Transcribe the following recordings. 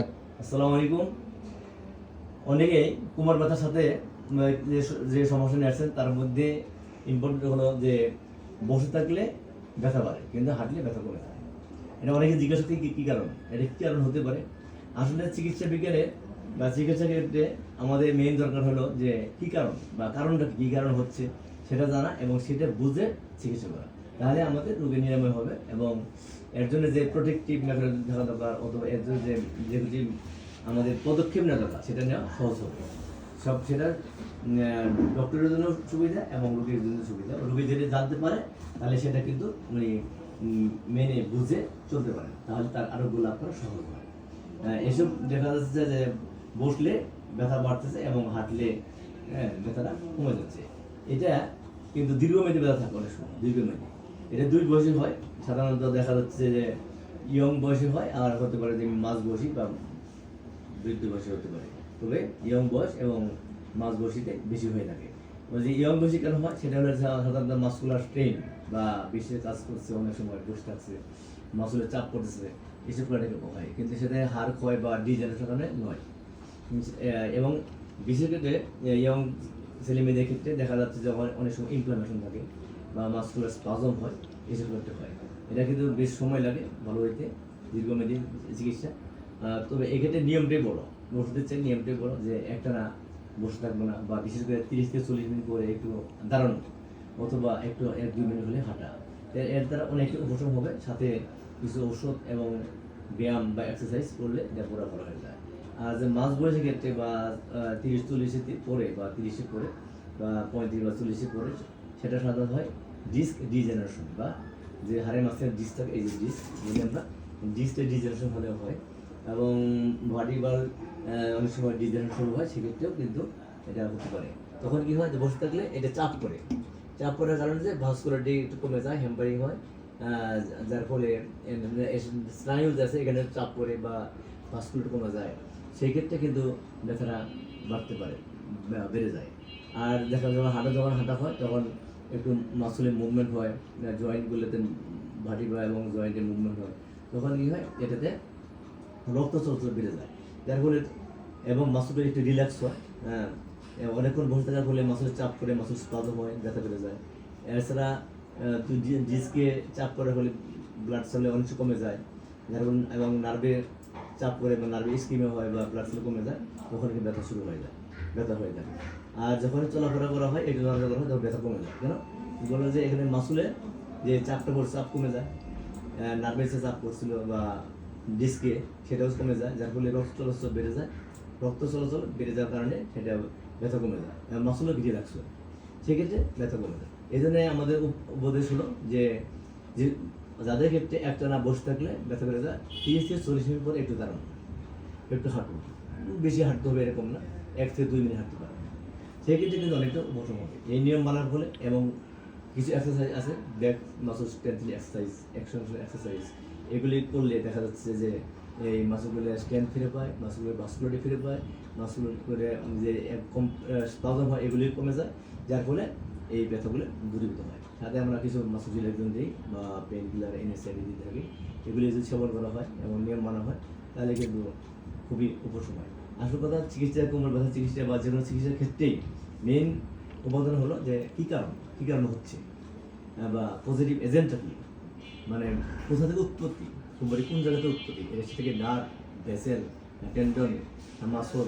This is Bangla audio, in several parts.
আসসালামু আলাইকুম। অনেকেই কুমার ব্যথার সাথে যে সমস্যা নিয়ে আসছেন, তার মধ্যে ইম্পর্টেন্ট হলো যে বসে থাকলে ব্যথা বাড়ে, কিন্তু হাঁটলে ব্যথা কমে যায়। এটা অনেকে জিজ্ঞাসা করি কী কারণ? এটা কী কারণ হতে পারে? আসলে চিকিৎসা বিজ্ঞানে বা চিকিৎসা ক্ষেত্রে আমাদের মেইন দরকার হলো যে কী কারণ বা কারণটা কী কারণ হচ্ছে, সেটা জানা এবং সেটা বুঝে চিকিৎসা করা। তাহলে আমাদের রোগের নিরাময় হবে এবং এর জন্য যে প্রোটেক্টিভ মেথড থাকা দরকার অথবা এর জন্য যে যেগুলি আমাদের পদক্ষেপ নেওয়া দরকার, সেটা নেওয়া সহজ হবে। সব সেটা ডক্টরের জন্য সুবিধা এবং রোগীর জন্য সুবিধা। রোগী যদি জানতে পারে, তাহলে সেটা কিন্তু উনি মেনে বুঝে চলতে পারে। তাহলে তার আরোগ্য লাভ করা সহজ হয়। এসব দেখা যাচ্ছে যে বসলে ব্যথা বাড়তেছে এবং হাঁটলে ব্যথাটা কমে যাচ্ছে। এটা কিন্তু দীর্ঘমেয়াদী ব্যথা থাকে অনেক সময় দীর্ঘমেয়াদী। এটা দুই বয়সে হয়। সাধারণত দেখা যাচ্ছে যে ইয়ং বয়সে হয় আর হতে পারে যে মাঝ বয়সী বা বৃদ্ধ বয়সে হতে পারে। তবে ইয়ং বয়স এবং মাঝ বয়সীতে বেশি হয়ে থাকে। যে ইয়ং বয়সী কেন হয়, সেটা হলো সাধারণত মাস্কুলার স্ট্রেন বা বেশি কাজ করছে, অনেক সময় বসে থাকছে মাসুলের চাপ পড়তেছে, এসব কারণে হয়। কিন্তু সেটা হার ক্ষয় বা ডিজেনারেশন কারণে নয়। এবং বিশেষ ক্ষেত্রে ইয়ং ছেলে মেয়েদের ক্ষেত্রে দেখা যাচ্ছে যে অনেক সময় ইনফ্লামেশন থাকে। বা মাস্কুলার স্পাজম হয় এসব ক্ষেত্রে হয়। এটা কিন্তু বেশ সময় লাগে ভালো হইতে, দীর্ঘমেয়াদী চিকিৎসা। তবে এক্ষেত্রে নিয়মটাই বড়। ওষুধের চেয়ে নিয়মটাই বড় যে একটা না বসে থাকব না বা বিশেষ করে তিরিশ থেকে চল্লিশ মিনিট পরে একটু দাঁড়ানো, অথবা একটু এক দুই মিনিট হলে হাঁটা। এর- দ্বারা অনেকটা উপশম হবে, সাথে কিছু ওষুধ এবং ব্যায়াম বা এক্সারসাইজ করলে এটা ভালো হয়ে যায়। আর যে মাঝ বয়সের ক্ষেত্রে বা তিরিশ চল্লিশে পরে বা তিরিশে পরে বা পঁয়ত্রিশ বা চল্লিশে পরে সেটা সাধারণত হয় ডিস্ক ডিজেনারেশন বা যে হারে মাঝখানে ডিস্ক থাকে, এই যে ডিস্ক বলি আমরা ডিস্কের ডিজেনারেশন হলে হয়। এবং ভার্টিবাল অনেক সময় ডিজেনারেশন হয়, সেক্ষেত্রেও কিন্তু এটা হতে পারে। তখন কি হয় বসে থাকলে এটা চাপ পড়ে। চাপ পড়ার কারণে যে ভাস্কুলারিটি একটু কমে যায় হ্যাম্পারিং হয়। যার ফলে স্নায়ু আছে, এখানে চাপ পড়ে বা ভাস্কুলারিটি কমে যায়। সেই ক্ষেত্রে কিন্তু ব্যথাটা বাড়তে পারে বেড়ে যায়। আর দেখা যখন হাঁটা যখন হাঁটা হয়, তখন একটু মাসুলের মুভমেন্ট হয় জয়েন্টগুলোতে ভাটিবা এবং জয়েন্টের মুভমেন্ট হয়, তখন কি হয়? এটাতে রক্ত চলাচল বেড়ে যায়। যার ফলে এবং মাসুলটা একটু রিল্যাক্স হয় হ্যাঁ অনেকক্ষণ বসে থাকার ফলে মাসুলের চাপ করে মাসুল স্পাজম হয়, ব্যথা বেড়ে যায়। এছাড়া ডিস্কে চাপ করার ফলে ব্লাড সেলে অনেক কমে যায়। যার এবং নার্ভে চাপ করে বা নার্ভে স্কিমে হয় বা ব্লাড সেল কমে যায়, তখন ব্যথা শুরু হয়ে যায়, ব্যথা হয়ে যায় আর যখন চলাফেরা করা হয় এটা নড়াচড়া করা হয়, তখন ব্যথা কমে যায়, কেন? বলে যে এখানে মাসুলে যে চাপটা পড়ছে, চাপ কমে যায়। নার্ভের যে চাপ পড়ছিল বা ডিস্কে সেটাও কমে যায়, যার ফলে রক্ত চলাচল বেড়ে যায়। রক্ত চলাচল বেড়ে যাওয়ার কারণে সেটা ব্যথা কমে যায় মাসুলও ভিড়ে রাখছে সেক্ষেত্রে ব্যথা কমে যায়। এই জন্য আমাদের উপদেশ হলো যে যাদের ক্ষেত্রে একটা না বসে থাকলে ব্যথা বেড়ে যায়, তিরিশ থেকে চল্লিশ মিনিট পরে একটু দাঁড়ানো। একটু হাঁটুন। বেশি হাঁটতে হবে এরকম না, এক থেকে দুই মিনিট হাঁটতে পারবেন সেই ক্ষেত্রে কিন্তু অনেকটা উপশম হবে। এই নিয়ম মানার ফলে এবং কিছু এক্সারসাইজ আছে back muscle strength exercise extension exercise এগুলি করলে দেখা যাচ্ছে যে এই মাসলগুলো স্ট্রেন্থ ফিরে পায় মাসলগুলো ভাস্কুলারিটি ফিরে পায় মাসল করে যে কম স্পাজম হয়, এগুলি কমে যায়, যার ফলে এই ব্যথাগুলো দূরীভূত হয়। সাথে আমরা কিছু মাসল রিল্যাক্সন দিই বা পেন কিলার এনএসআইডি দিতে থাকি। এগুলি যদি সেবন করা হয় এবং নিয়ম মানা হয়, তাহলে কিন্তু খুবই উপশম হয়। আসল কথা চিকিৎসা কোমর ব্যথা, চিকিৎসা বা যে কোনো চিকিৎসার ক্ষেত্রেই মেন উপাদান হলো যে, কী কারণ কী কারণ হচ্ছে? বা পজিটিভ এজেন্টটা কী? মানে কোথা থেকে উৎপত্তি? কোমরে কোন জায়গাতে উৎপত্তি? এর থেকে নার্ভ ভেসেল টেন্ডন না মাসল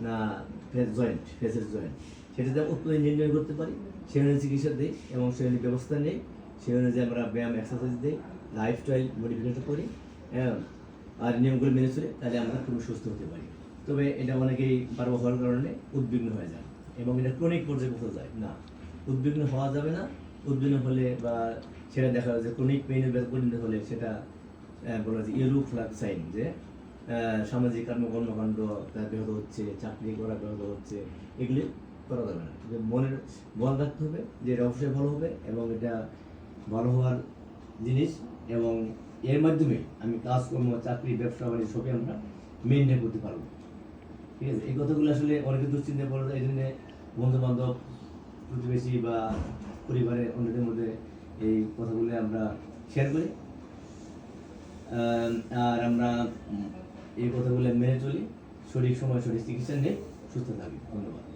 না ফেস জয়েন্ট ফেসের জয়েন্ট সেটা যে উৎপত্তি নির্ণয় করতে পারি। সেই অনুযায়ী চিকিৎসা দিই এবং সেই অনুযায়ী ব্যবস্থা নেই। সেই অনুযায়ী আমরা ব্যায়াম এক্সারসাইজ দিই লাইফস্টাইল মডিফিকেশন করি হ্যাঁ আর নিয়মগুলো মেনে চলে, তাহলে আমরা খুবই সুস্থ হতে পারি। তবে এটা অনেকেই বারবার হওয়ার কারণে উদ্বিগ্ন হয়ে যায় এবং এটা ক্রনিক পর্যায়ে পৌঁছে যায়। না, উদ্বিগ্ন হওয়া যাবে না। উদ্বিগ্ন হলে বা সেটা দেখা যায় যে ক্রনিক পেইনের পরিণত হলে সেটা বলা ইয়েলু ফ্ল্যাগ সাইন যে সামাজিক কর্ম কর্মকাণ্ড তার ব্যাহত হচ্ছে, চাকরি করা ব্যাহত হচ্ছে, এগুলি করা যাবে না। মনের বল রাখতে হবে যে এটা অবশ্যই ভালো হবে এবং এটা ভালো হওয়ার জিনিস এবং এর মাধ্যমে আমি কাজকর্ম, চাকরি, ব্যবসা, বাণিজ্য সবই আমরা মেনটেন করতে পারব। ঠিক আছে, এই কথাগুলো আসলে অনেকে দুশ্চিন্তায় পড়ে যায় এই জন্য বন্ধু বান্ধব প্রতিবেশী বা পরিবারে অন্যদের মধ্যে এই কথাগুলো আমরা শেয়ার করি। আর আমরা এই কথাগুলো মেনে চলি। সঠিক সময় সঠিক চিকিৎসা নিয়ে সুস্থ থাকি। ধন্যবাদ।